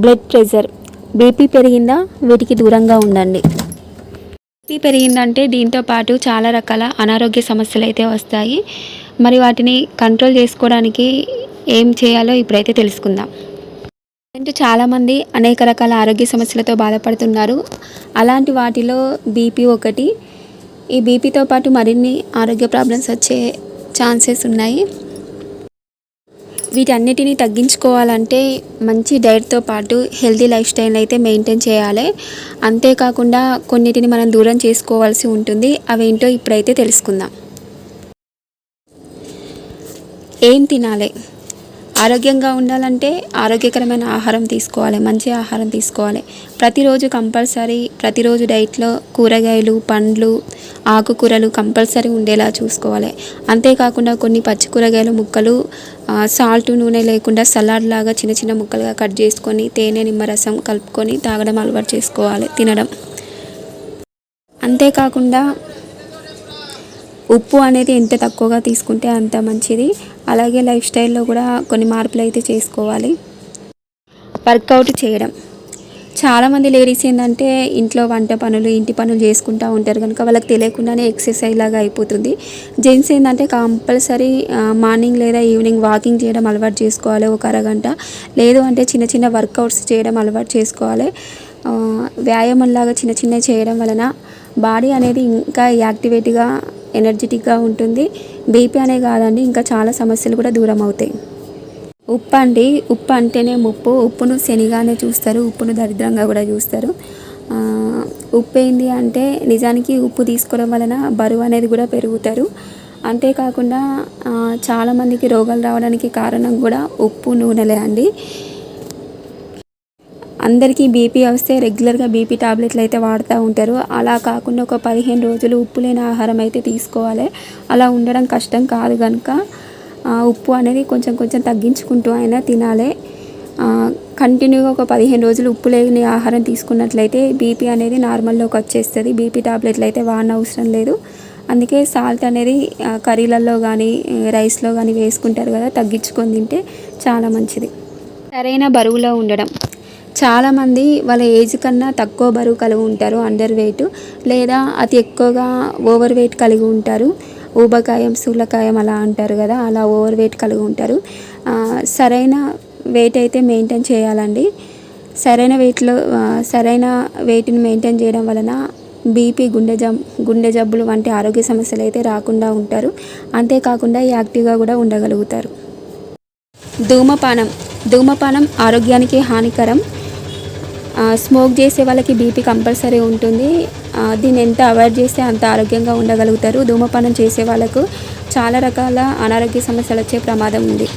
Blood pressure BP పెరిగిందా? వీటికి దూరంగా ఉండండి. బీపీ పెరిగిందంటే దీంతో పాటు చాలా రకాల అనారోగ్య సమస్యలు అయితే వస్తాయి. మరి వాటిని కంట్రోల్ చేసుకోవడానికి ఏం చేయాలో ఇప్పుడైతే తెలుసుకుందాం. అంటే చాలామంది అనేక రకాల ఆరోగ్య సమస్యలతో బాధపడుతున్నారు. అలాంటి వాటిలో బీపీ ఒకటి. ఈ బీపీతో పాటు మరిన్ని ఆరోగ్య ప్రాబ్లమ్స్ వచ్చే ఛాన్సెస్ ఉన్నాయి. వీటన్నిటిని తగ్గించుకోవాలంటే మంచి డైట్తో పాటు హెల్తీ లైఫ్ స్టైల్ అయితే మెయింటైన్ చేయాలి. అంతేకాకుండా కొన్నిటిని మనం దూరం చేసుకోవాల్సి ఉంటుంది. అవేంటో ఇప్పుడైతే తెలుసుకుందాం. ఏం తినాలి? ఆరోగ్యంగా ఉండాలంటే ఆరోగ్యకరమైన ఆహారం తీసుకోవాలి మంచి ఆహారం తీసుకోవాలి. ప్రతిరోజు కంపల్సరీ ప్రతిరోజు డైట్లో కూరగాయలు పండ్లు ఆకుకూరలు కంపల్సరీ ఉండేలా చూసుకోవాలి. అంతేకాకుండా కొన్ని పచ్చి కూరగాయల ముక్కలు సాల్ట్ నూనె లేకుండా సలాడ్ లాగా చిన్న చిన్న ముక్కలుగా కట్ చేసుకొని తేనె నిమ్మరసం కలుపుకొని తాగడం అలవాటు చేసుకోవాలి తినడం. అంతేకాకుండా ఉప్పు అనేది ఎంత తక్కువగా తీసుకుంటే అంత మంచిది. అలాగే లైఫ్ స్టైల్లో కూడా కొన్ని మార్పులు అయితే చేసుకోవాలి. వర్కౌట్ చేయడం. చాలామంది లేడీస్ ఏంటంటే ఇంట్లో వంట పనులు ఇంటి పనులు చేసుకుంటూ ఉంటారు కనుక వాళ్ళకి తెలియకుండానే ఎక్సర్సైజ్ లాగా అయిపోతుంది. జెంట్స్ ఏంటంటే కంపల్సరీ మార్నింగ్ లేదా ఈవినింగ్ వాకింగ్ చేయడం అలవాటు చేసుకోవాలి. ఒక అరగంట. లేదు అంటే చిన్న చిన్న వర్కౌట్స్ చేయడం అలవాటు చేసుకోవాలి. వ్యాయామంలాగా చిన్న చిన్నవి చేయడం వలన బాడీ అనేది ఇంకా యాక్టివేట్గా ఎనర్జెటిక్గా ఉంటుంది. బీపీ అనే కాదండి ఇంకా చాలా సమస్యలు కూడా దూరం అవుతాయి. ఉప్పు అండి ఉప్పు అంటేనే ముప్పు. ఉప్పును శనిగానే చూస్తారు ఉప్పును దరిద్రంగా కూడా చూస్తారు. ఉప్పు ఏంది అంటే నిజానికి ఉప్పు తీసుకోవడం వలన బరువు అనేది కూడా పెరుగుతారు. అంతేకాకుండా చాలామందికి రోగాలు రావడానికి కారణం కూడా ఉప్పు నూనెలే అండి. అందరికీ బీపీ వస్తే రెగ్యులర్గా బీపీ టాబ్లెట్లు అయితే వాడుతూ ఉంటారు. అలా కాకుండా ఒక పదిహేను రోజులు ఉప్పు లేని ఆహారం అయితే తీసుకోవాలి. అలా ఉండడం కష్టం కాదు కనుక ఉప్పు అనేది కొంచెం కొంచెం తగ్గించుకుంటూ అయినా తినాలి. కంటిన్యూగా ఒక పదిహేను రోజులు ఉప్పు లేని ఆహారం తీసుకున్నట్లయితే బీపీ అనేది నార్మల్లోకి వచ్చేస్తుంది. బీపీ టాబ్లెట్లు అయితే వాడిన అవసరం లేదు. అందుకే సాల్ట్ అనేది కర్రీలలో కానీ రైస్లో కానీ వేసుకుంటారు కదా తగ్గించుకొని తింటే చాలా మంచిది. సరైన బరువులో ఉండడం. చాలామంది వాళ్ళ ఏజ్ కన్నా తక్కువ బరువు కలిగి ఉంటారు అండర్ వెయిట్ లేదా అతి ఎక్కువగా ఓవర్ వెయిట్ కలిగి ఉంటారు. ఊబకాయం సూలకాయం అలా అంటారు కదా అలా ఓవర్ వెయిట్ కలిగి ఉంటారు. సరైన వెయిట్ అయితే మెయింటైన్ చేయాలండి. సరైన వెయిట్లో సరైన వెయిట్ని మెయింటైన్ చేయడం వలన బీపీ గుండె జబ్ గుండె జబ్బులు వంటి ఆరోగ్య సమస్యలు అయితే రాకుండా ఉంటారు. అంతేకాకుండా యాక్టివ్గా కూడా ఉండగలుగుతారు. ధూమపానం. ధూమపానం ఆరోగ్యానికి హానికరం. స్మోక్ చేసే వాళ్ళకి బీపీ కంపల్సరీ ఉంటుంది. దీన్ని ఎంత అవాయిడ్ చేస్తే అంత ఆరోగ్యంగా ఉండగలుగుతారు. ధూమపానం చేసే వాళ్ళకు చాలా రకాల అనారోగ్య సమస్యలు వచ్చే ప్రమాదం ఉంది.